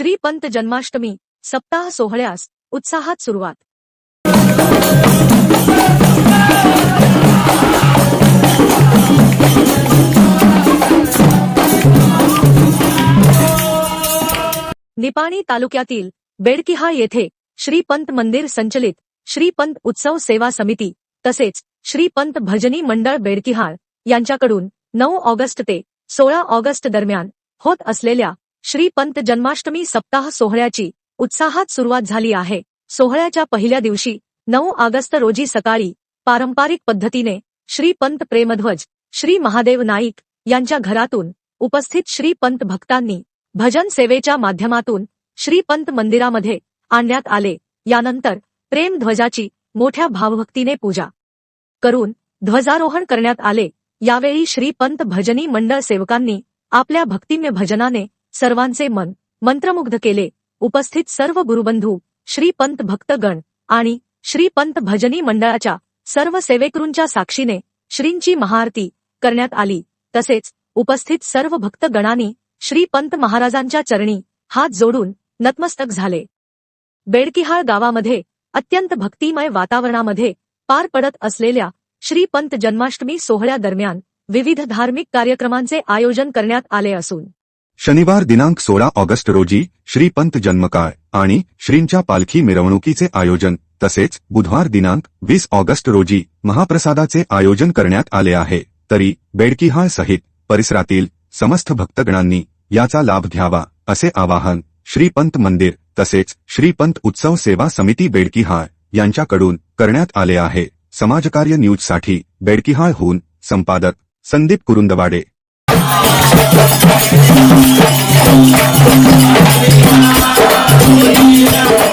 श्रीपंत जन्माष्टमी सप्ताह सोहळ्यास उत्साहात सुरुवात. निपाणी तालुक्यातील बेडकिहा येथे श्रीपंत मंदिर संचलित श्रीपंत उत्सव सेवा समिती तसेच श्रीपंत भजनी मंडळ बेडकिहाळ यांच्याकडून नऊ ऑगस्ट ते सोळा ऑगस्ट दरम्यान होत असलेल्या श्रीपंत जन्माष्टमी सप्ताह सोहळ्याची उत्साहात सुरुवात झाली आहे. सोहळ्याच्या पहिल्या दिवशी नऊ ऑगस्ट रोजी सकाळी पारंपरिक पद्धतीने श्रीपंत प्रेमध्वज श्री महादेव नाईक यांच्या घरातून उपस्थित श्रीपंत भक्तांनी भजन सेवेच्या माध्यमातून श्रीपंत मंदिरामध्ये आणण्यात आले. यानंतर प्रेमध्वजाची मोठ्या भावभक्तीने पूजा करून ध्वजारोहण करण्यात आले. यावेळी श्रीपंत भजनी मंडळ सेवकांनी आपल्या भक्तिम्य भजनाने सर्वांचे मन मंत्रमुग्ध केले. उपस्थित सर्व गुरुबंधू श्रीपंत भक्तगण आणि श्रीपंत भजनी मंडळाच्या सर्व सेवेकरूंच्या साक्षीने श्रींची महाआरती करण्यात आली. तसेच उपस्थित सर्व भक्तगणांनी श्रीपंत महाराजांच्या चरणी हात जोडून नतमस्तक झाले. बेडकिहाळ गावामध्ये अत्यंत भक्तिमय वातावरणामध्ये पार पडत असलेल्या श्रीपंत जन्माष्टमी सोहळ्यादरम्यान विविध धार्मिक कार्यक्रमांचे आयोजन करण्यात आले असून शनिवार दिनांक सोळा ऑगस्ट रोजी श्रीपंत जन्मकाळ आणि श्रींच्या पालखी मिरवणुकीचे आयोजन तसेच बुधवार दिनांक वीस ऑगस्ट रोजी महाप्रसादाचे आयोजन करण्यात आले आहे. तरी बेडकिहाळ सहित परिसरातील समस्त भक्तगणांनी याचा लाभ घ्यावा असे आवाहन श्रीपंत मंदिर तसेच श्रीपंत उत्सव सेवा समिती बेडकिहाळ यांच्याकडून करण्यात आले आहे. समाजकार्य न्यूजसाठी बेडकिहाळहून संपादक संदीप कुरुंदवाडे. Yeah.